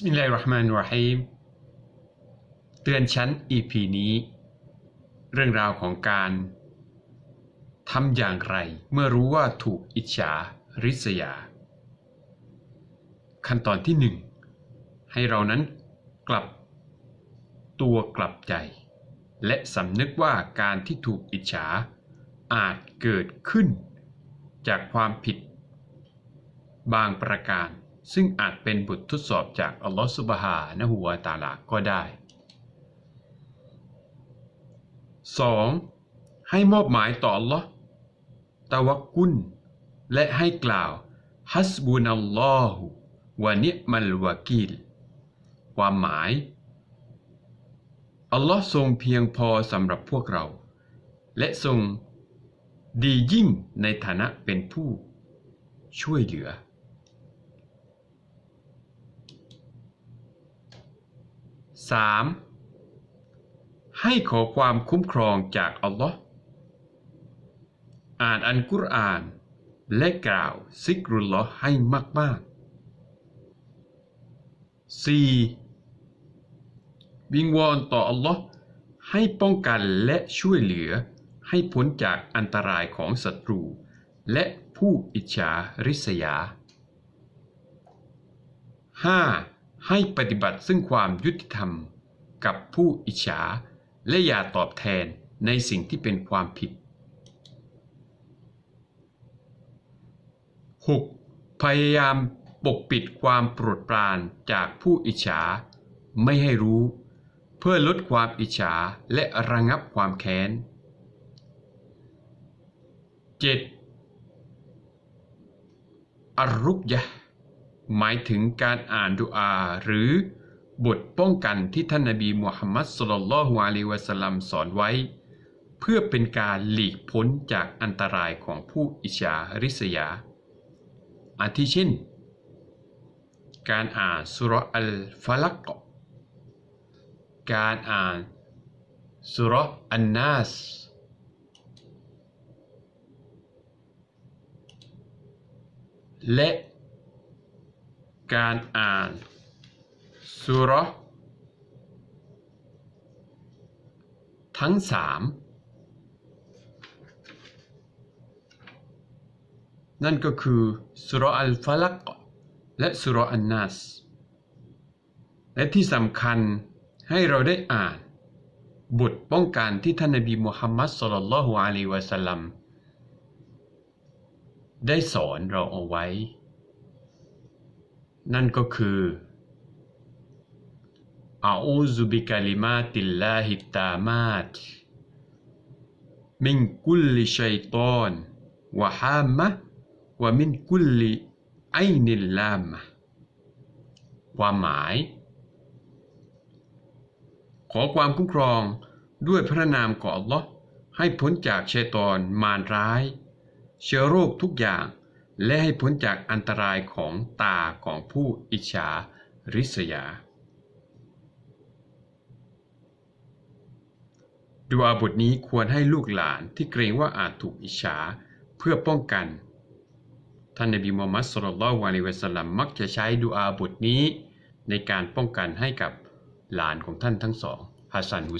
บิสมิลลาฮิรราะห์มานิรเราะฮีมเตือนชั้น EP นี้ เรื่องราวของการทำอย่างไร เมื่อรู้ว่าถูกอิจฉาริษยา ขั้นตอนที่หนึ่งให้เรานั้นกลับตัวกลับใจ และสำนึกว่าการที่ถูกอิจฉาอาจเกิดขึ้นจากความผิด บางประการ ซึ่งอาจเป็นบททดสอบจากอัลลอฮฺสุบฮานะฮูวาตาลาก็ได้ 2. ให้มอบหมายต่ออัลลอฮ์ตะวักกุลและให้กล่าวฮัสบุนัลลอฮุวะนิมัลวะกีลความหมาย อัลลอฮ์ทรงเพียงพอสำหรับพวกเรา และทรงดียิ่งในฐานะเป็นผู้ช่วยเหลือ 3. ให้ขอความคุ้มครองจากอัลลอฮ์อ่านอันกุรอานและกล่าวซิกรุลลอฮ์ให้มากๆ 4. วิงวอนต่ออัลลอฮ์ให้ป้องกันและช่วยเหลือให้พ้นจากอันตรายของศัตรู และผู้อิจฉาริษยา 5. ให้ปฏิบัติซึ่งความยุติธรรมกับผู้อิจฉา และอย่าตอบแทนในสิ่งที่เป็นความผิด 6. พยายามปกปิดความโปรดปรานจากผู้อิจฉา ไม่ให้รู้ เพื่อลดความอิจฉาและระงับความแค้น 7. อรุกยะ หมายถึงการอ่านดุอาหรือบทป้องกันที่ท่านนบีมุฮัมมัดสุลลัลฮุอะลัยวะสัลลัมสอนไว้ เพื่อเป็นการหลีกพ้นจากอันตรายของผู้อิจฉาริษยา อาทิเช่น การอ่านสุรอัลฟาลักการอ่านสุรอันนัสและ การอ่านสุรทั้งสามนั่นก็คือสุรอัลฟาลักและสุรอันนัสและที่สำคัญให้เราได้อ่านบทป้องกันที่ท่านนบีมุฮัมมัดสุลลัลลอฮุอะลัยวะสัลลัมได้สอนเราเอาไว้ นั่นก็คืออาอูซุบิกาลิมาติลลาฮิตามาตมินกุลลิชัยตอนวะฮามะวะมินกุลลิไอนิลลามะความหมาย ขอความคุ้มครองด้วยพระนามของอัลลอฮ์ให้พ้นจากชัยตอนมารร้าย เชื้อโรคทุกอย่าง และให้พ้นจากอันตรายของตาของผู้อิจฉาริษยา ดูอาบทนี้ควรให้ลูกหลานที่เกรงว่าอาจถูกอิจฉาเพื่อป้องกัน ท่านนบีมูฮัมมัดสุลลัลลอฮุอะลัยฮิวสลลัมมักจะใช้ดูอาบทนี้ในการป้องกันให้กับหลานของท่านทั้งสองฮัสซันฮุ